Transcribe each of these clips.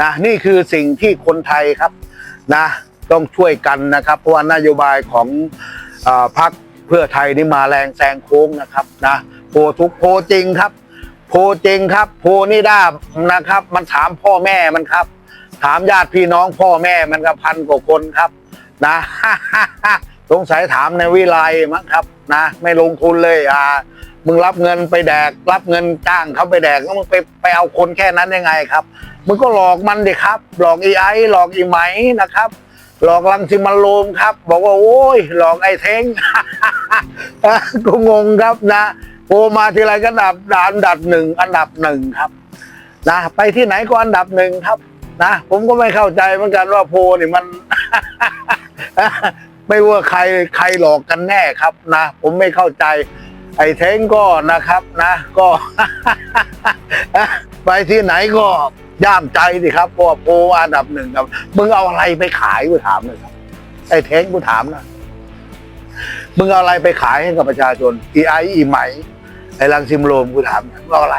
นะนี่คือสิ่งที่คนไทยครับนะต้องช่วยกันนะครับ เพราะว่านโยบายของอพรรคเพื่อไทยนี่มาแรงแซงโค้งนะครับนะโพทุกโพจริงครับ โพจริงครับ โพนี่ได้นะครับ มันถามพ่อแม่มันครับ ถามญาติพี่น้องพ่อแม่มันก็พันกว่าคนครับนะสงสัยถามในวิไลมั้งครับนะไม่ลงทุนเลยอ่ามึงรับเงินไปแดก รับเงินจ้างเขาไปแดกแล้วมึงไปไปเอาคนแค่นั้นยังไงครับ มึงก็หลอกมันเดิครับ หลอกไอไอหลอกอีไหมนะครับ หลอกลังสิมันโลมครับ บอกว่าโอ้ย หลอกไอ้เท้งก็งงครับนะโอมาทีไรก็อันดับอันดับหนึ่งอันดับหนึ่งครับนะไปที่ไหนก็อันดับหนึ่งครับนะผมก็ไม่เข้าใจเหมือนกันว่าโพนี่มัน ไม่ว่าใครใครหลอกกันแน่ครับนะ ผมไม่เข้าใจ ไอ้เท้งก็นะครับนะก็ ไปที่ไหนก็ย่ามใจสิครับเพราะว่าโพอันดับหนึ่งครับมึงเอาอะไรไปขายกูถามเลยครับ ไอ้เท้งกูถามนะมึงเอาอะไรไปขายให้กับประชาชนอีไออีไหมไอ้ลังซิมโรมกูถามมึงเอาอะไร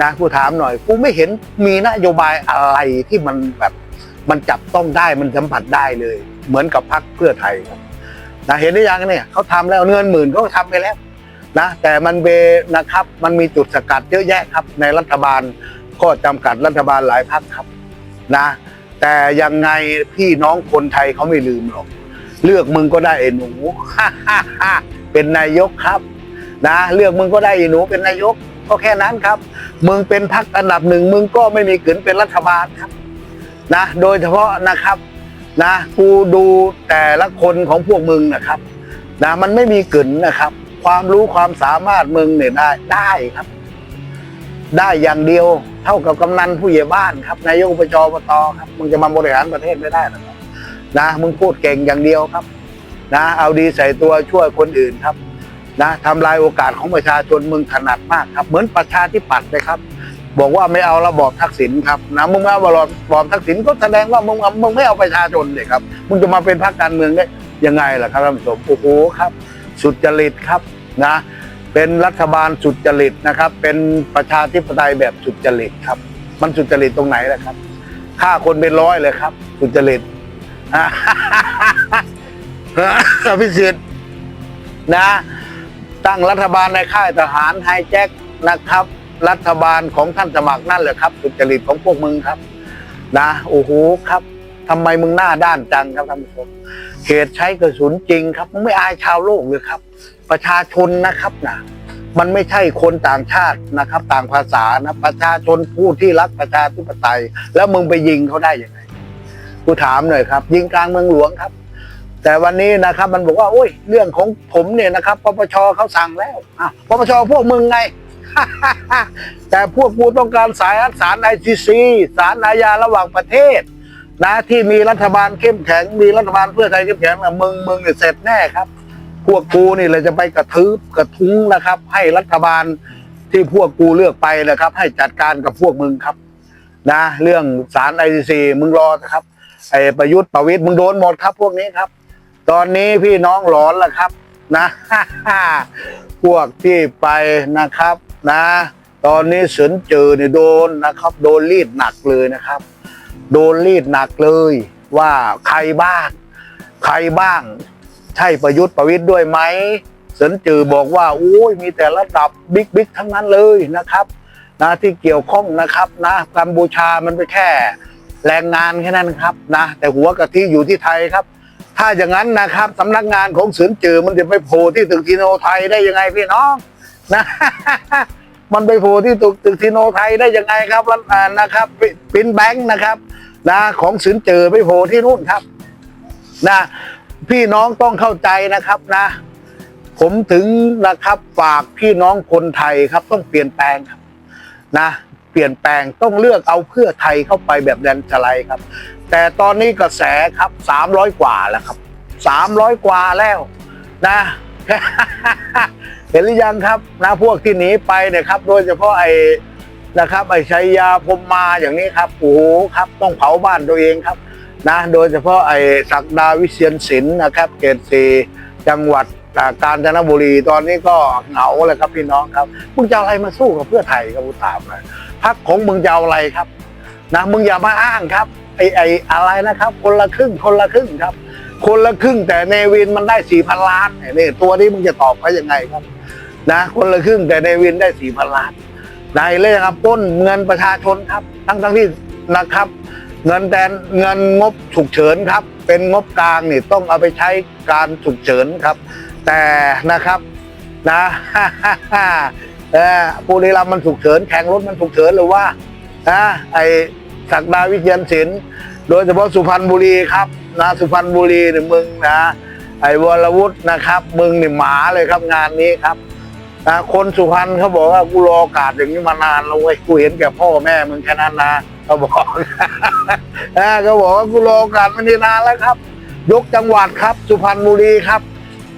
นะกูถามหน่อยกูไม่เห็นมีนโยบายอะไรที่มันแบบมันจับต้องได้มันสัมผัสได้เลย เหมือนกับพรรคเพื่อไทยครับนะเห็นหรือยังเนี่ยเขาทำแล้วเงินหมื่นเขาก็ทำไปแล้ว นะแต่มันเบนะครับมันมีจุดสกัดเยอะแยะครับ ในรัฐบาลก็จำกัดรัฐบาลหลายพรรครับนะ แต่ยังไงพี่น้องคนไทยเขาไม่ลืมหรอก เลือกมึงก็ได้ไอ้หนูเป็นนายกครับ นะ เลือกมึงก็ได้ไอ้หนูเป็นนายกก็แค่นั้นครับมึงเป็นพรรคอันดับหนึ่งมึงก็ไม่มีขืนเป็นรัฐบาลครับนะโดยเฉพาะนะครับนะกูดูแต่ละคนของพวกมึงนะครับนะมันไม่มีกึนนะครับ ความรู้ความสามารถมึงเนี่ยได้ได้ครับ ได้อย่างเดียว เท่ากับกำนันผู้ใหญ่บ้านครับนายกอบจอบตครับมึงจะมาบริหารประเทศไม่ได้หรอกนะมึงพูดเก่งอย่างเดียวครับ นะเอาดีใส่ตัวช่วยคนอื่นครับ นะทำลายโอกาสของประชาชนมึงถนัดมากครับ เหมือนประชาธิปัตย์เลยครับบอกว่าไม่เอาระบอบทักษิณครับนะมึงไม่เอาระบอบทักษิณก็แสดงว่ามึงมึงไม่เอาประชาชนเลยครับมึงจะมาเป็นพรรคการเมืองได้ยังไงล่ะครับท่านผู้ชมโอ้โหครับ สุจริตครับนะเป็นรัฐบาลสุจริตนะครับ เป็นประชาธิปไตยแบบสุจริตครับ มันสุจริตตรงไหนล่ะครับฆ่าคนเป็นร้อยเลยครับ สุจริตอภิสิทธิ์นะ ตั้งรัฐบาลในค่ายทหารไฮแจ็คนะครับ รัฐบาลของท่านสมัครนั่นแหละครับ สุจริตของพวกมึงครับ นะโอ้โหครับทำไมมึงหน้าด้านจังครับท่านผู้ชม เหตุใช้กระสุนจริงครับมึงไม่อายชาวโลกเลยครับ ประชาชนนะครับนะมันไม่ใช่คนต่างชาตินะครับ ต่างภาษานะประชาชนผู้ที่รักประชาธิปไตย แล้วมึงไปยิงเขาได้ยังไงกูถามหน่อยครับ ยิงกลางเมืองหลวงครับ แต่วันนี้นะครับมันบอกว่าโอ้ยเรื่องของผมเนี่ยนะครับปปชเขาสั่งแล้วอะปปชพวกมึงไง แต่พวกกูต้องการสายสารไอซีซีสารอาญาระหว่างประเทศ นะที่มีรัฐบาลเข้มแข็ง มีรัฐบาลเพื่อไทยเข้มแข็งนะมึงมึงเนี่ยเสร็จแน่ครับ พวกกูนี่เลยจะไปกระทืบกระทุ้งนะครับ ให้รัฐบาลที่พวกกูเลือกไปนะครับ ให้จัดการกับพวกมึงครับ นะ เรื่องสารไอซีซีมึงรอนะครับไอประยุทธ์ประวิตยมึงโดนหมดครับ พวกนี้ครับ ตอนนี้พี่น้องหลอนแล้วครับ นะพวกที่ไปนะครับ นะ ตอนนี้สนเจอเนี่ยโดนนะครับ โดนรีดหนักเลยนะครับ โดนรีดหนักเลยว่าใครบ้าง ใครบ้าง ใช่ประยุทธ์ประวิตยด้วยไหมสนจือบอกว่าโอ้ยมีแต่ระดับบิ๊กบิ๊กทั้งนั้นเลยนะครับนะที่เกี่ยวข้องนะครับนะกัมพูชามันไปแค่แรงงานแค่นั้นครับนะแต่หัวกะทิอยู่ที่ไทยครับ ถ้าอย่างนั้นนะครับสำนักงานของสืนจือมันจะไปโผล่ที่ตึกทีโนไทยได้ยังไงพี่น้องนะ มันไปโผล่ที่ตึกตึกทีโนไทยได้ยังไงครับรัฐอ่านะครับปินแบงค์นะครับนะของสืนเจือไปโผล่ที่นู่นครับนะพี่น้องต้องเข้าใจนะครับนะ ผมถึงนะครับฝากพี่น้องคนไทยครับ ต้องเปลี่ยนแปลงครับนะเปลี่ยนแปลงต้องเลือกเอาเพื่อไทยเข้าไปแบบแดนสไลด์ครับ แต่ตอนนี้กระแสครับสามร้อยกว่าแล้วครับสามร้อยกว่าแล้วนะ เห็นหรือยังครับนะพวกที่หนีไปเนี่ยครับ โดยเฉพาะไอ้นะครับไอ้ชัยยาพรมมาอย่างนี้ครับโอ้โหครับต้องเผาบ้านตัวเองครับนะโดยเฉพาะไอ้ศักดาวิเชียนศิลป์นะครับเขตสีจังหวัดกาญจนบุรีตอนนี้ก็เหงาเลยครับพี่น้องครับมึงจะอะไรมาสู้กับเพื่อไทยครับกูถามน่อยพรรคของมึงจะเอาอะไรครับนะมึงอย่ามาอ้างครับไอไออะไรนะครับ คนละครึ่งคนละครึ่งครับ คนละครึ่งแต่เนวินมันได้สี่พันล้านเนี่ยนี่ตัวนี้มึงจะตอบเขายังไงครับ นะคนละครึ่งแต่เนวินได้สี่พันล้านนายเลยครับป้นเงินประชาชนครับ ทั้งทั้งที่นะครับ เงินแต่เงินงบฉุกเฉินครับ เป็นงบกลางนี่ต้องเอาไปใช้การฉุกเฉินครับ แต่นะครับนะเออปุรีรัมมันฉุกเฉินแข่งรถมันฉุกเฉินหรือว่านะไอศักดาวิเชียนศิลป์โดยเฉพาะสุพรรณบุรีครับนะสุพรรณบุรีเนี่ยมึงนะไอ้วรวุฒินะครับ มึงเนี่หมาเลยครับงานนี้ครับ นะคนสุพรรณเขาบอกว่ากูรอโอกาสอย่างนี้มานานแล้วเว้ยกูเห็นแก่พ่อแม่มึงแค่นั้นนะเขาบอกนะเขาบอกว่ากูรอโอกาสมันนี่นานแล้วครับ ยกจังหวัดครับ สุพรรณบุรีครับ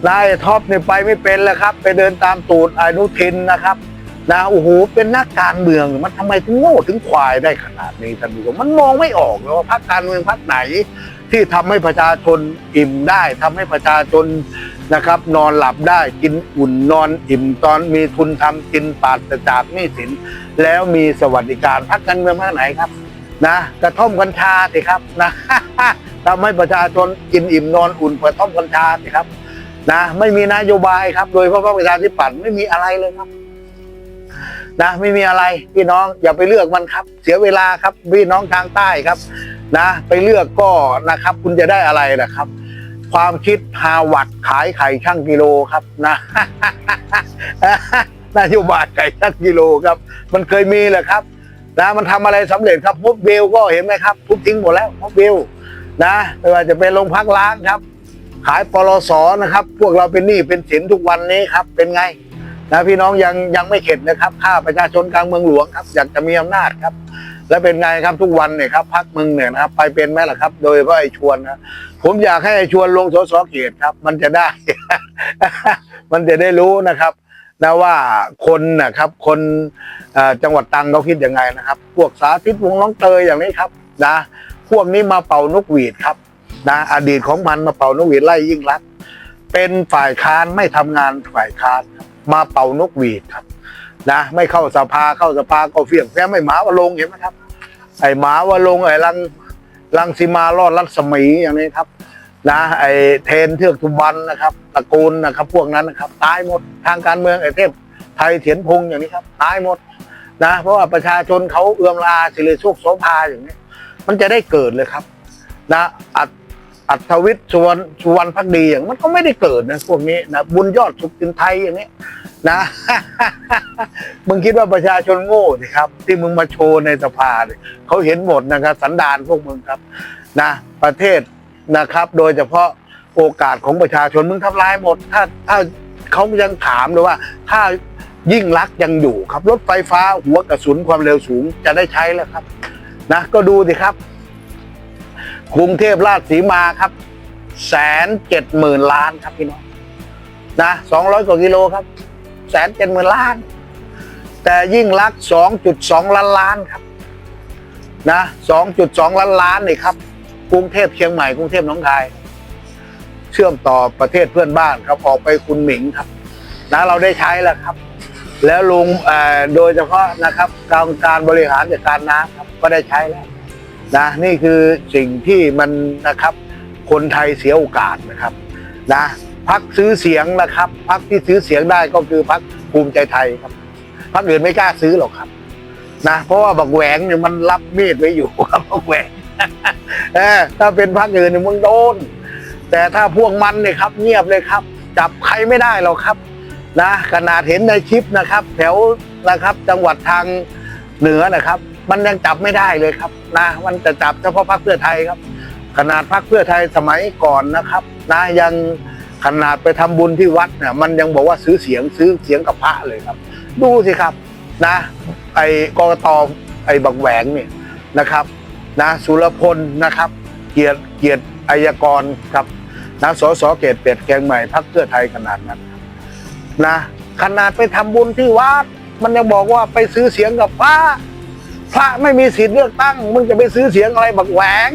นายท็อปเนี่ยไปไม่เป็นแล้วครับ ไปเดินตามตูดอนุทินนะครับ นะโอ้โหเป็นนักการเมืองมันทำไมถึงโง่ถึงควายได้ขนาดนี้ท่านผู้ชมมันมองไม่ออกเลยว่าพรรคการเมืองพรรคไหน ที่ทำให้ประชาชนอิ่มได้ทำให้ประชาชนนะครับ นอนหลับได้กินอุ่นนอนอิ่มตอนมีทุนทำกินปราศจากหนี้สิน แล้วมีสวัสดิการพรรคการเมืองพรรคไหนครับนะกระท่อมกัญชาสิครับนะทำให้ประชาชนกินอิ่มนอนอุ่นกระท่อมกัญชาสิครับนะไม่มีนโยบายครับ โดยเฉพาะประชาธิปัตย์ไม่มีอะไรเลยครับ นะไม่มีอะไรพี่น้องอย่าไปเลือกมันครับ เสียเวลาครับพี่น้องทางใต้ครับนะ ไปเลือกก็นะครับ คุณจะได้อะไรนะครับ ความคิดฮาวัดขายไข่ช่างกิโลครับนะนโยบายไข่ช่างกิโลครับ มันเคยมีแหละครับนะมันทำอะไรสำเร็จครับมบเบลก็เห็นไหมครับทุบทิ้งหมดแล้วมบเบลนะไม่ว่าจะเป็นโรงพักล้างครับ ขายปลอสนะครับ พวกเราเป็นหนี้เป็นสินทุกวันนี้ครับ เป็นไง นะพี่น้องยังยังไม่เข็ดนะครับข้าประชาชนกลางเมืองหลวงครับอยากจะมีอำนาจครับ และเป็นไงครับทุกวันเนี่ยครับพักมึงเนี่ยนะครับไปเป็นไหมล่ะครับ โดยเฉพาะไอ้ชวนนะผมอยากให้ไอ้ชวนลงสสเขตครับ มันจะได้ มันจะได้รู้นะครับนะว่าคนนะครับ คนจังหวัดตรังเขาคิดยังไงนะครับ พวกสาธิตวงน้องเตยอย่างนี้ครับนะพวกนี้มาเป่านกหวีดครับนะอดีตของมันมาเป่านกหวีดไล่ยิ่งรักเป็นฝ่ายค้านไม่ทำงานฝ่ายค้านครับ มาเป่านกหวีดครับนะไม่เข้าสภาเข้าสภาก็เฟี้ยงแฟ้ไม่หมาวะลงเห็นไหมครับ ไอหมาวะลงไอลังลังสีมารอดรัศมีอย่างนี้ครับ นะ ไอเทนเทือกทุบันนะครับตระกูลนะครับ พวกนั้นนะครับตายหมดทางการเมืองไอเทพไทยเถียนพงอย่างนี้ครับตายหมดนะเพราะว่าประชาชนเขาเอื้อมลาสิริโชคโสภาอย่างนี้ มันจะได้เกิดเลยครับ นะอัด อัธวิทย์สุวรรณสุวรรณพักดีอย่างมันก็ไม่ได้เกิดนะพวกนี้นะบุญยอดสุขจินไทยอย่างนี้นะ มึงคิดว่าประชาชนโง่สิครับ ที่มึงมาโชว์ในสภาเนี่ยเขาเห็นหมดนะครับ สันดานพวกมึงครับนะประเทศนะครับ โดยเฉพาะโอกาสของประชาชนมึงทำลายหมด ถ้าถ้าเขายังถามเลยว่า ถ้ายิ่งรักยังอยู่ครับรถไฟฟ้าหัวกระสุนความเร็วสูงจะได้ใช้แล้วครับ นะ ก็ดูสิครับ กรุงเทพราชสีมาครับแสนเจ็ดหมื่นล้านครับพี่น้องนะสองร้อยกว่ากิโลครับแสนเจ็ดหมื่นล้าน แต่ยิ่งรักสองจุดสองล้านล้านครับนะสองจุดสองล้านล้านนี่ครับ กรุงเทพเชียงใหม่กรุงเทพหนองคาย เชื่อมต่อประเทศเพื่อนบ้านครับออกไปคุณหมิงครับนะเราได้ใช้แล้วครับ แล้วลงโดยเฉพาะนะครับการการบริหารจัดการน้ำครับก็ได้ใช้แล้ว นะนี่คือสิ่งที่มันนะครับคนไทยเสียโอกาสนะครับนะพักซื้อเสียงนะครับพักที่ซื้อเสียงได้ก็คือพักภูมิใจไทยครับพักอื่นไม่กล้าซื้อหรอกครับนะเพราะว่าบักแหวงเนี่ยมันรับมีดไว้อยู่ครับบักแหวงเออถ้าเป็นพักอื่นเนี่ยมึงโดน แต่ถ้าพวกมันเนี่ยครับเงียบเลยครับ จับใครไม่ได้หรอกครับนะขนาดเห็นในคลิปนะครับ แถวนะครับจังหวัดทางเหนือนะครับ มันยังจับไม่ได้เลยครับนะมันจะจับเฉพาะพรรคเพื่อไทยครับ ขนาดพรรคเพื่อไทยสมัยก่อนนะครับนะยังขนาดไปทำบุญที่วัดเนี่ยมันยังบอกว่าซื้อเสียงซื้อเสียงกับพระเลยครับ ดูสิครับนะไอ้กกตไอ้บักแหวงเนี่ยนะครับนะสุรพลนะครับ เกียรติเกียรติอายกรครับนะสสเกตเป็ดแกงใหม่พรรคเพื่อไทยขนาดนั้นนะขนาดไปทำบุญที่วัด มันยังบอกว่าไปซื้อเสียงกับพระ พระไม่มีสิทธิ์เลือกตั้ง มึงจะไปซื้อเสียงอะไรบักแหวง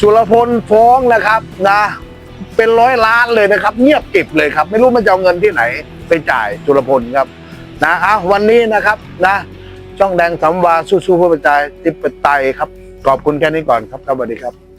สุรพลฟ้องนะครับนะเป็นร้อยล้านเลยนะครับ เงียบกริบเลยครับ ไม่รู้มันจะเอาเงินที่ไหน ไปจ่ายสุรพลครับนะอะวันนี้นะครับนะช่องแดงสำวาสู้ๆเพื่อประชาธิปไตยครับ ขอบคุณแค่นี้ก่อนครับสวัสดีครับ